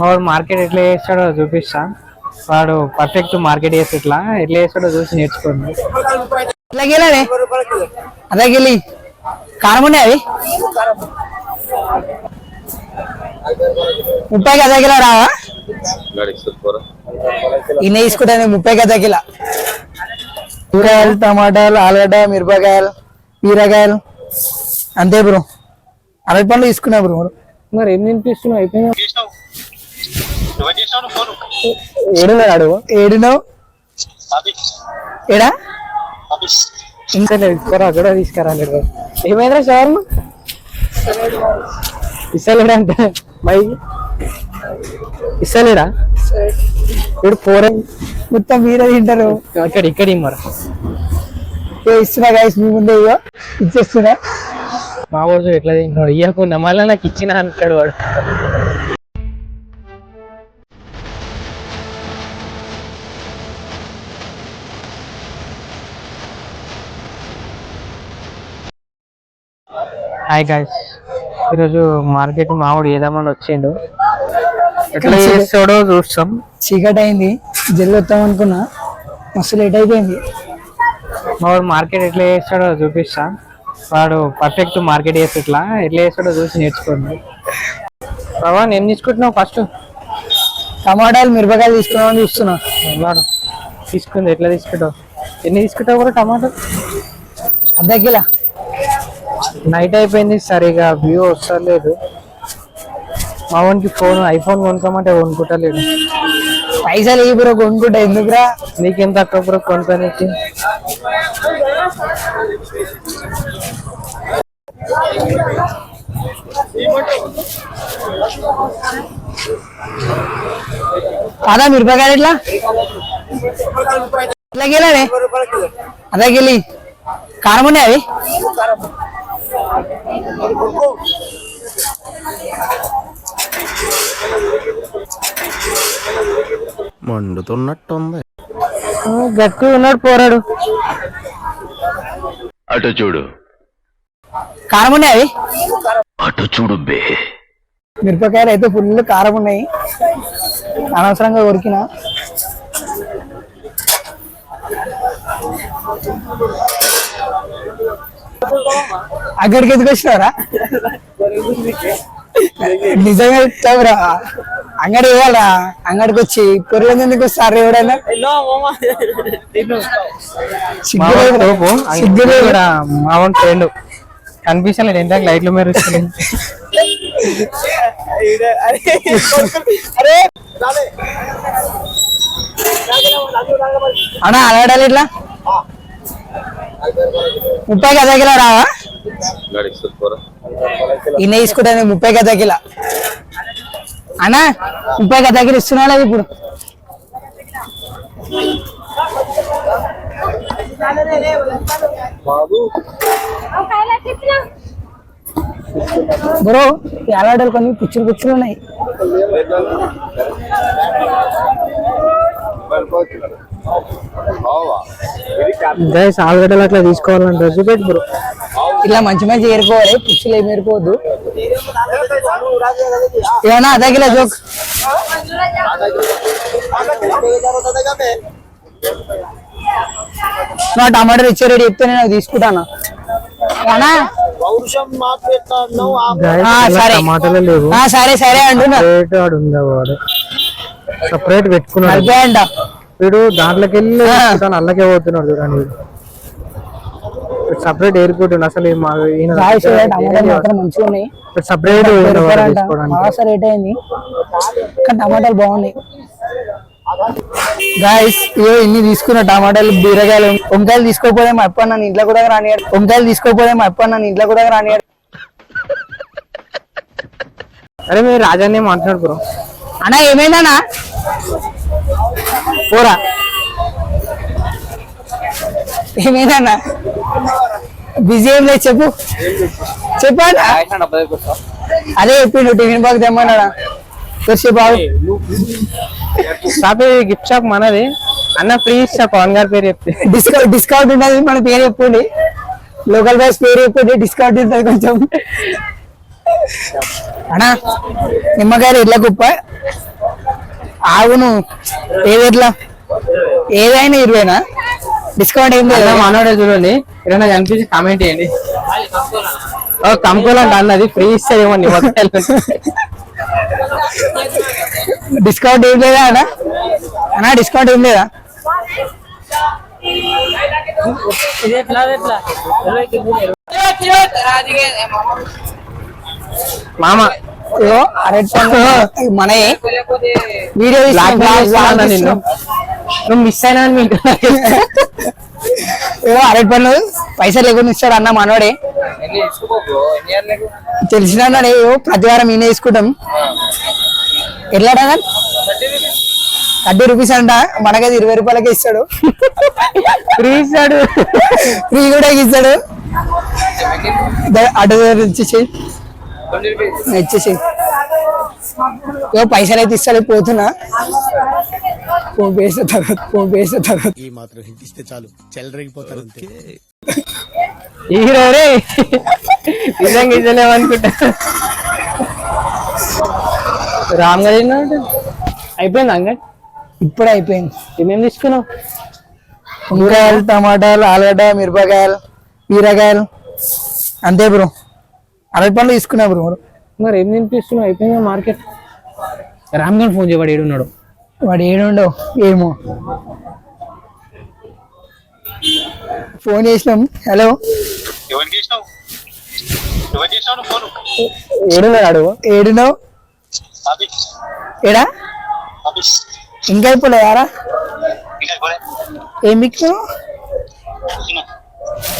వాడు మార్కెట్ ఎట్లా చేస్తాడో చూపిస్తా. వాడు పర్ఫెక్ట్ మార్కెట్ చేసి ఇట్లా ఎట్లా చేస్తాడో చూసి నేర్చుకోండి. అట్లా గెలానే అదే గెలి. కారం ఉన్నాయి అవి? ముప్పైకి అదే కిలో రావా? ఇన్న తీసుకుంటాను ముప్పైకి అదే కిలో కూరగాయలు టమాటాలు ఆలుగడ్డ మిరపకాయలు బీరకాయలు. అంతే బ్రో. అరవై పండ్లు తీసుకున్నా బ్రో. మరి ఏం తినిపిస్తున్నావు? అయిపోయింది? ఏడున్నాడు ఏడున్నావు? ఏడా? ఇంకా తీసుకురా కూడా తీసుకురాలేదు ఏమైందిరా షవర్మ ఇస్తలేడా అంటే? మై ఇస్తలేడా? ఇప్పుడు పోరే మొత్తం మీరే తింటారు. ఇక్కడ ఇక్కడ మరి ఏ ఇస్తున్నా గాయస్ మీ ముందే ఇగో ఇచ్చేస్తున్నా. మా వాడు ఎట్లా తింటున్నాడు? ఇయ్యకుండా మళ్ళీ నాకు ఇచ్చిన అంటాడు వాడు. హాయ్ గాయస్ ఈరోజు మార్కెట్ మామిడి ఏదామని వచ్చిండు. ఎట్లా చేస్తాడో చూస్తాం చీకటి అయింది జల్లి వస్తాం అనుకున్నా. మస్తు లేట్ అయిపోయింది. వాడు మార్కెట్ ఎట్లా చేస్తాడో చూపిస్తా. వాడు పర్ఫెక్ట్ మార్కెట్ చేసి ఇట్లా ఎట్లా చేస్తాడో చూసి నేర్చుకోండి బాబా నేను తీసుకుంటున్నావు ఫస్ట్ టమాటాలు మిరపకాయలు తీసుకున్నామని చూస్తున్నా. వాడు తీసుకుంది ఎట్లా తీసుకుంటావు? ఎన్ని తీసుకుంటావు కూడా టమాటో అర్ధ కిలో. నైట్ అయిపోయింది సరిగా వ్యూ వస్తలేదు. మా వానికి ఫోన్ ఐఫోన్ కొనుక్కోమంటే కొనుక్కుంటలేడు పైసలు ఈ బ్రో కొనుక్కుంటా ఎందుకురా? నీకెంత తక్కువ బ్రో కొనుక్కోనికి? కాదా మిరపకాయలు ఎట్లా? ఇట్లా కిలోనే అదే గెలి. కారం ఉన్నాయి అవి? మండుతున్నట్టుంది. గట్టి ఉన్నాడు పోరాడు. అటు చూడు. కారం ఉన్నాయి అటు చూడు బే. మిరపకాయలు అయితే ఫుల్ కారం ఉన్నాయి. అనవసరంగా కొరికిన అక్కడికి ఎందుకు వచ్చినారా? నిజంగా చెప్తావురా. అంగడి ఇవ్వాలా? అంగడికి వచ్చి కొరియలు ఎందుకు వస్తారు ఎవడైనా మా సిగ్గు వాడు లేదురా. తోపు. సిగ్గు లేదు. ఇక్కడ మా వాడి ఫ్రెండ్. కనిపించలేదు ఎంత లైట్లు మెరుస్తున్నాయి? అన్నా అలగడాలి ఇట్లా. ముప్పై కదా కిలో రావా? తీసుకుంటాను ముప్పై కదా కిలో. అన్నా ముప్పై కదా కిలో ఇస్తున్నా లేదు ఇప్పుడు బ్రో ఈ అలగడాలు కొన్ని పిచ్చులు పిచ్చులు ఉన్నాయి. గైస్ ఆలుగడ్డలు అట్లా తీసుకోవాలంటే చూపెట్టు బ్రో. ఇలా మంచి మంచి ఏరుకోవాలి పిచ్చులు ఏమి ఏరుకోవద్దు. ఏమన్నా అదే కిలో జోక్? నా టమాటా ఇచ్చే రెడీ చెప్తే నేను తీసుకుంటాను? సరే. సరే సరే అంటున్నా. సపరేట్ కలిపే అంట వీడు దాంట్లోకి వెళ్ళి. తను అల్లకే పోతున్నాడు చూడండి సపరేట్ ఎయిర్పోర్ట్ అసలు సపరేట్ రేట్ అయింది. కానీ టమాటాలు బాగున్నాయి. గాయస్ ఇవో ఇన్ని తీసుకున్న టమాటాలు బీరకాయలు. వంకాయలు తీసుకోపోతే మా అప్ప నన్ను ఇంట్లో కూడా రానియాడు. వంకాయలు తీసుకోపోతే మా అప్ప నన్ను ఇంట్లో కూడా రానియాడు. అరే మీరు రాజానే మాట్లాడు బ్రో అన్నా ఏమైందన్నా? పోరా. ఏమైందన్నా? బిజీ ఏం లేదు చెప్పు. చెప్పానా? అదే చెప్పిండు టిఫిన్ బాక్స్ తెమ్మన్నాడా? బాబు షాప్ గిఫ్ట్ షాప్ మనది. అన్న ఫ్రీ ఇస్తా పవన్ గారి పేరు చెప్తే డిస్కౌంట్ డిస్కౌంట్ ఉన్నది మన పేరు చెప్పండి. లోకల్ బాయ్స్ పేరు చెప్పండి డిస్కౌంట్ ఉంటుంది కొంచెం. అన్నా నిమ్మకాయలు ఎట్లా కుప్ప. ఆవును ఏది ఎట్లా ఏదైనా ఇరవైనా? డిస్కౌంట్ ఏం లేదు. మనోడే చూడండి. ఏదైనా కనిపించి కామెంట్ చేయండి. ఓ కంకోలంట అన్నది ఫ్రీ ఇస్తాయేమో నిమ్మకాయలు డిస్కౌంట్ ఏం లేదా అన్న? అన్నా డిస్కౌంట్ ఏం లేదా? మామ పండు వీడియో నువ్వు మిస్ అయినా ఏదో అరటి పండ్లు పైసలు లేకుండా ఇస్తాడు అన్న మనోడే. తెలిసిన ప్రతి వారం ఈయన తీసుకుంటాం. ఎట్లా థర్టీ రూపీస్ అంట మనకైతే ఇరవై రూపాయలకే ఇస్తాడు. ఫ్రీ ఇస్తాడు. ఫ్రీ కూడా ఇస్తాడు. అటు దగ్గర ఏవో పైసలు అయితే ఇస్తాడు పోతున్నా. ఫోన్ పేసిన తర్వాత ఫోన్ పేసిన తర్వాత ఈ మాత్రం హింట్ ఇస్తే చాలు. చెల్లరగిపోతారు అంతే. హీరో రే నిజంగా ఇచ్చలేము అనుకుంటా. రామ్ గారు ఏంటంటే అయిపోయింది అంగడి? ఇప్పుడే అయిపోయింది. ఏమేమి తీసుకున్నావు? వంకాయలు టమాటాలు ఆలుగడ్డ మిరపకాయలు బీరకాయలు. అంతే బ్రో. అరటి పండ్లు తీసుకున్నా బ్రో. మరి ఏం తినిపిస్తున్నావు? అయిపోయిందా మార్కెట్. రామ్ గారు ఫోన్ చేయబడి ఏడున్నాడు. వాడు ఏడుండవు ఏమో. ఫోన్ చేసినాం. హలో. ఏడున్నాడు ఏడున్నావు? ఏడా? ఇంకా అయిపోలేదారా ఏం మిక్కినావు?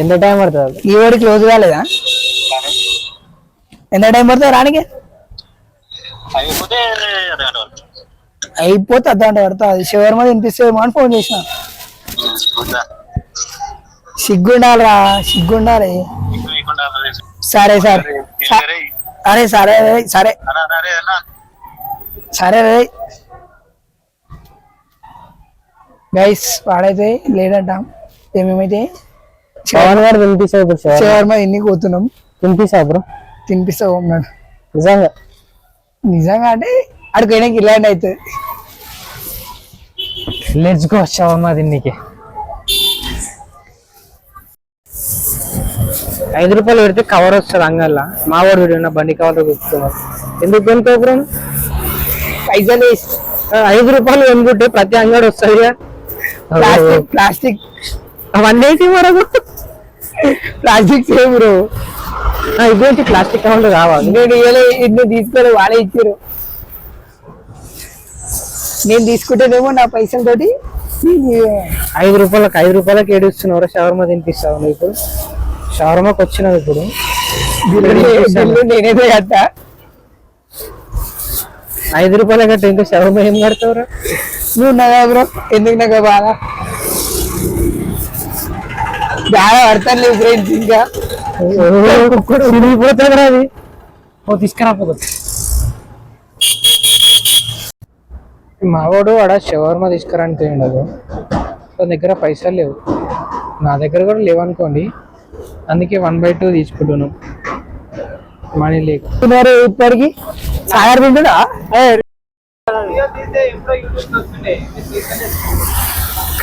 ఎంత టైం పడుతుంది? ఈ వాడి క్లోజ్ కాలేదా? ఎంత టైం పడుతుంది రానికి? అయిపోతే అర్థం పడుతుంది. అది శివర్మ తినిపిస్తేమో అని ఫోన్ చేసిన. సిగ్గుండాలిరా సిగ్గుండాలి. సరే సార్. అరే సరే సరే. సరే రే. గైస్ వాడైతే లేడంట. ఏమేమైతే? పవన్ గారు తినిపిస్తావు ఇప్పుడు శివ. శివర్మ ఎన్ని పోతున్నాం తినిపిస్తావు బ్రో. తినిపిస్తా ఉన్నాడు. నిజంగా? నిజంగా అంటే అక్కడికి ఇలాంటి అవుతుంది. లెట్స్ గో షవర్మా తిన్నికి. ఐదు రూపాయలు పెడితే కవర్ వస్తుంది అంగల్లా మా వాడు వీడు బండి కవర్ కూర్చున్నాడు ఎందుకు కొనుక్కో బ్రో? పైసలు ఐదు రూపాయలు కొనుక్కుంటే ప్రతి అంగడి వస్తుంది ప్లాస్టిక్ ప్లాస్టిక్. అవన్నీ వరకు ప్లాస్టిక్ సేమ్ బ్రో ఇటువంటి ప్లాస్టిక్ కవర్లు కావాలి? నేను ఇన్ని తీసుకోలే వాళ్ళే ఇచ్చారు. నేను తీసుకుంటేనేమో నా పైసలతోటి ఐదు రూపాయలకు ఐదు రూపాయలకి ఏడుస్తున్నారు షవర్మా తినిపిస్తావు నువ్వు ఇప్పుడు? షవర్మాకి వచ్చినావు ఇప్పుడు. నేనేదే కట్టా ఐదు రూపాయల కట్ట ఇంకా షవర్మా ఏం కడతావురా? నువ్వు ఉన్నాగా బ్రో? ఎందుకు నాకు బాగా బాగా పడతాను ఫ్రెండ్స్ ఇంకా. చిరిగిపోతుంది అది. ఓ తీసుకురాపోతుంది మావాడు ఆడ షవర్మా తీసుకురానికి ఉండదు. తన దగ్గర పైసలు లేవు. నా దగ్గర కూడా లేవు అనుకోండి. అందుకే వన్ బై టూ తీసుకుంటున్నాం. మనీ లేక. తిన్నారు ఇప్పటికి? సాగర్ తింటున్నా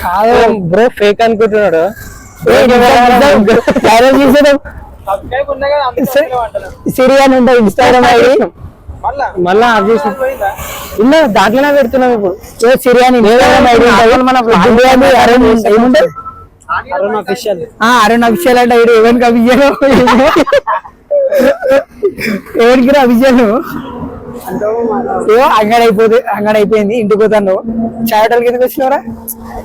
కాదు బ్రో ఫేక్ అనుకుంటున్నాడు. సిరియాని ఉంటాయి ఇన్స్టాగ్రామ్ ఐడి మళ్ళా? ఇలా దాంట్లోనే పెడుతున్నాం ఇప్పుడు. ఏ సిరియాని ఇన్స్టాగ్రామ్ ఐడి ఉంటుంది అరుణ్ ఆ, అరుణ్ అంటే ఐడి ఎవరికి అభిషేక్ ఎవరికి ఏవో అంగడి అయిపోతే అంగడి అయిపోయింది ఇంటికి పోతాను చాయ్ హోటల్ కిందకి వచ్చినవరా?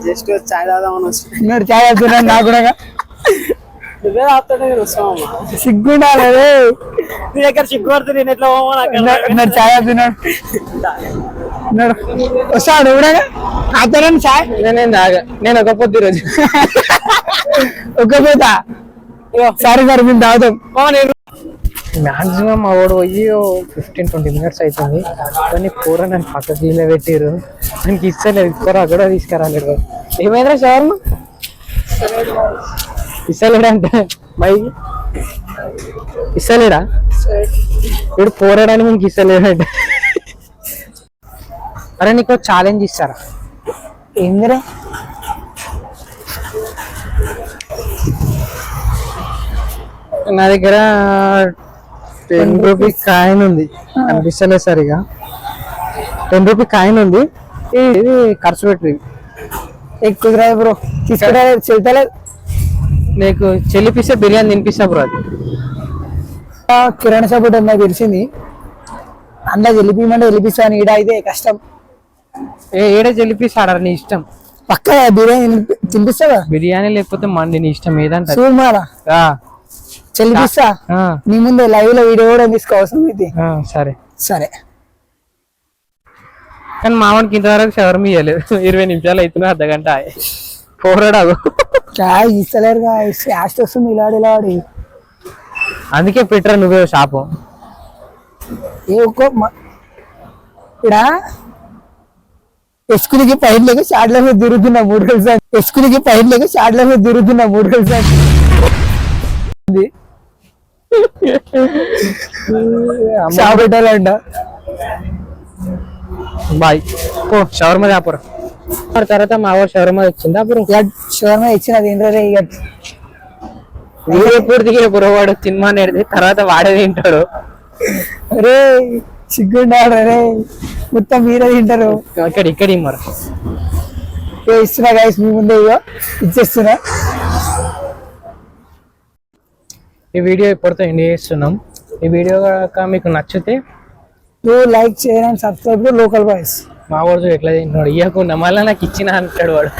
జస్ట్ చాయ్ తాగుదామని ఉన్నాడు చాయ్ వస్తున్నాడు నాకు కూడా. నువ్వే నేను వస్తామమ్మా సిగ్గుండాలి. నీ దగ్గర చిక్కు పడితే నేను ఎట్లా అక్కడ ఉన్నాడు, చాయ్ వస్తున్నాడు ఉన్నాడు వస్తాడు కూడా? నాతో చాయ్. నేనేం తాగా నేను ఒక పొద్దు ఈరోజు. ఒక్క పోతా. సరే సరే మేము తాగుతాం. మాక్సిమం మా వాడు పోయి ఫిఫ్టీన్ ట్వంటీ మినిట్స్ అవుతుంది కానీ కూర నన్ను పక్కకి ఇలా పెట్టారు దానికి ఇస్తలేదు కూర కూడా తీసుకురాలేడు ఏమైందిరా షవర్మ? ఇస్తలేడంటే. బై ఇస్తలేడా? వీడు పోరాడానికి మనకి ఇస్తలేడంటే. అరే నీకు ఛాలెంజ్ ఇస్తారా? ఏందిరా? నా దగ్గర టెన్ రూపీ కాయిన్ ఉంది. అనిపిస్తలేదు సరిగా. టెన్ రూపీ కాయిన్ ఉంది. ఇది ఖర్చు పెట్టి. ఎక్కువ బ్రో తీసుకుంటా చెల్తలేదు నీకు చెల్లిపిస్తే బిర్యానీ తినిపిస్తా బ్రో అది. కిరాణా ఒకటి నాకు తెలిసింది. అందులో వెళ్ళిపోయమంటే వెళ్ళిపిస్తాను ఈడ అయితే కష్టం. ఏ ఏడే చెల్లిపిస్తాడా నీ ఇష్టం? పక్క బిర్యానీ తినిపి- తినిపిస్తావా? బిర్యానీ లేకపోతే మండి నీ ఇష్టం ఏదంట చూడు మారా చెల్లిపిస్తా? నీ ముందే లైవ్లో వీడియో కూడా తీసుకో అవసరం అయితే. సరే. సరే. కానీ మామూలుకి ఇంతవరకు షవర్మ ఇవ్వలేదు ఇరవై నిమిషాలు అవుతున్నా అర్ధ గంట పోరాడాదు ఇస్తలేరు యాస్ట్ వస్తుంది ఇలాడి ఇలాడి. అందుకే పెట్టరా నువ్వే షాపు. ఏ ఒక్కో ఇక్కడ ఎస్కులకి పైన లేక షాడ్ల మీద తిరుగుతున్నా మూడు కలిసి ఎస్కులకి పైన లేక షాడ్ల మీద తిరుగుతున్నా మూడు కలిసి షాప్ పెట్టాలంట. బాయ్. పో షవర్మ దాపురా తర్వాత మా వాడు షవర్మ వచ్చిందా అప్పుడు షవర్మ ఇచ్చినది ఏంటంటే ఇక వీడియో పూర్తిగా బ్రో వాడు సినిమా నేడితే తర్వాత వాడే తింటాడు. అరే సిగ్గుండాడు రే. మొత్తం మీరే తింటారు. ఇక్కడ ఇక్కడ మరి. ఏ ఇస్తున్నా గైస్ మీ ముందే ఇగో ఇచ్చేస్తున్నా. ఈ వీడియో ఇప్పటితో ఎండ్ చేస్తున్నాం. ఈ వీడియో మీకు నచ్చితే లైక్ చేయడానికి సబ్స్క్రైబ్ లోకల్ బాయ్స్ మా వాడు ఎట్లా తింటున్నాడు ఇవ్వకుండా మళ్ళీ నాకు ఇచ్చిన అంటాడు వాడు.